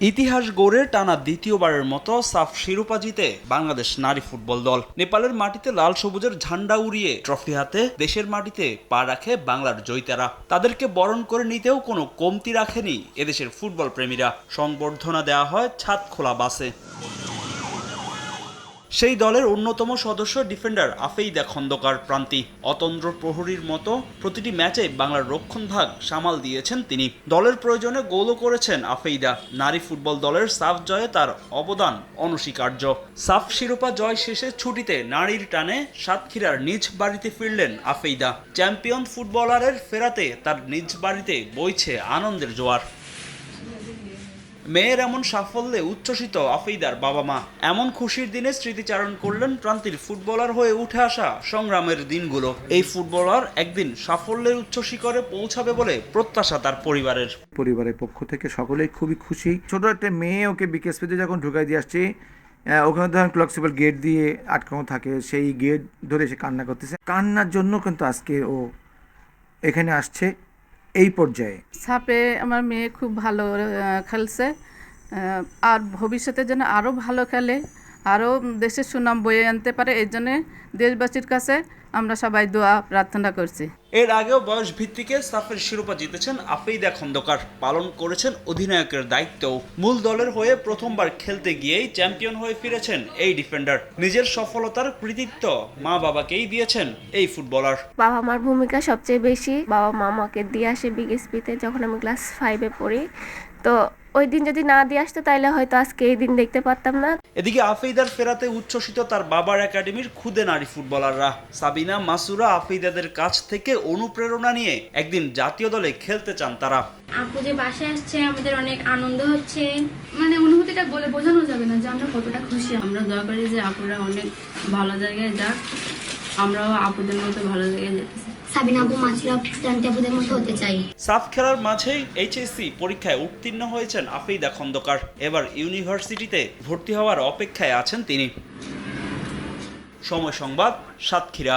ইতিহাস গড়ে টানা দ্বিতীয়বারের মতো সাফ শিরোপা জিতে বাংলাদেশ নারী ফুটবল দল। নেপালের মাটিতে লাল সবুজের ঝান্ডা উড়িয়ে ট্রফি হাতে দেশের মাটিতে পা রাখে বাংলার জয়িতারা। তাদেরকে বরণ করে নিতেও কোনো কমতি রাখেনি এদেশের ফুটবল প্রেমীরা। সংবর্ধনা দেওয়া হয় ছাদ খোলা বাসে। সেই দলের অন্যতম সদস্য ডিফেন্ডার আফেইদা খন্দকার প্রান্তি। অতন্দ্র প্রহরীর মতো প্রতিটি ম্যাচে বাংলার রক্ষণভাগ সামাল দিয়েছেন তিনি। দলের প্রয়োজনে গোলও করেছেন আফেইদা। নারী ফুটবল দলের সাফ জয়ে তার অবদান অনস্বীকার্য। সাফ শিরোপা জয় শেষে ছুটিতে নারীর টানে সাতক্ষীরার নিজ বাড়িতে ফিরলেন আফেইদা। চ্যাম্পিয়ন ফুটবলারের ফেরাতে তার নিজ বাড়িতে বইছে আনন্দের জোয়ার। মেয়ের এমন সাফল্যে উচ্ছ্বসিত আফেইদার বাবা মা। এমন খুশির দিনে স্মৃতিচারণ করলেন প্রান্তির ফুটবলার হয়ে উঠে আসা সংগ্রামের দিনগুলো। এই ফুটবলার একদিন সাফল্যের উচ্ছ্বসিকরে পৌঁছাবে বলে প্রত্যাশা তার পরিবারের। পরিবারের পক্ষ থেকে সকলেই খুবই খুশি। ছোট একটা মেয়ে ওকে বিকেএসপিতে যখন ঢুকাই দিয়ে আসছে ওখানে ধরেন ফ্লেক্সিবল গেট দিয়ে আটকানো থাকে, সেই গেট ধরে সে কান্না করতেছে। কান্নার জন্য কিন্তু আজকে ও এখানে আসছে। এই পর্যায়ে? সাপে আমার মেয়ে খুব ভালো খেলছে। আর ভবিষ্যতে যেন আরও ভালো খেলে আরও দেশের সুনাম বয়ে আনতে পারে এই জন্যে দেশবাসীর কাছে আমরা সবাই দোয়া প্রার্থনা করছি। এর আগেও বয়স ভিত্তিকে সাফের শিরোপা জিতেছেন আফেইদা খন্দকার। পালন করেছেন অধিনায়কের দায়িত্বও। মূল দলের হয়ে প্রথমবার খেলতে গিয়েই চ্যাম্পিয়ন হয়ে ফিরেছেন এই ডিফেন্ডার। নিজের সফলতার কৃতিত্ব মা বাবাকেই দিয়েছেন এই ফুটবলার। বাবা মার ভূমিকা সবচেয়ে বেশি। বাবা মা আমাকে দিয়ে আসে বিগেসপিতে যখন আমি ক্লাস ফাইভে পড়ি। তো ওই দিন যদি না দিয়ে আসতো তাহলে হয়তো আজকে এই দিন দেখতে পারতাম না। এদিকে আফিদার ফেরাতে উচ্ছ্বসিত তার বাবার একাডেমির খুদে নারী ফুটবলাররা। সাবিনা, মাসুরা আফিদাদের কাছ থেকে অনুপ্রেরণা নিয়ে একদিন জাতীয় দলে খেলতে চান তারা। আপু যে বাসায় আসছে, আমাদের অনেক আনন্দ হচ্ছে। মানে অনুভূতিটা বলে বোঝানো যাবে না যে আমরা কতটা খুশি। আমরা দরকারি করি যে আপুরা অনেক ভালো জায়গায় যাক। আমরাও আপুদের মতো ভালো লেগে যেতেছি সাবিনা আপু মাছরা জানতে আপুদের মতো হতে চাই। সাফ খেলার মাঝেই এইচএসসি পরীক্ষায় উত্তীর্ণ হয়েছেন আফিদা খন্দকার। এবার ইউনিভার্সিটিতে ভর্তি হওয়ার অপেক্ষায় আছেন তিনি। সময় সংবাদ সাতক্ষীরা।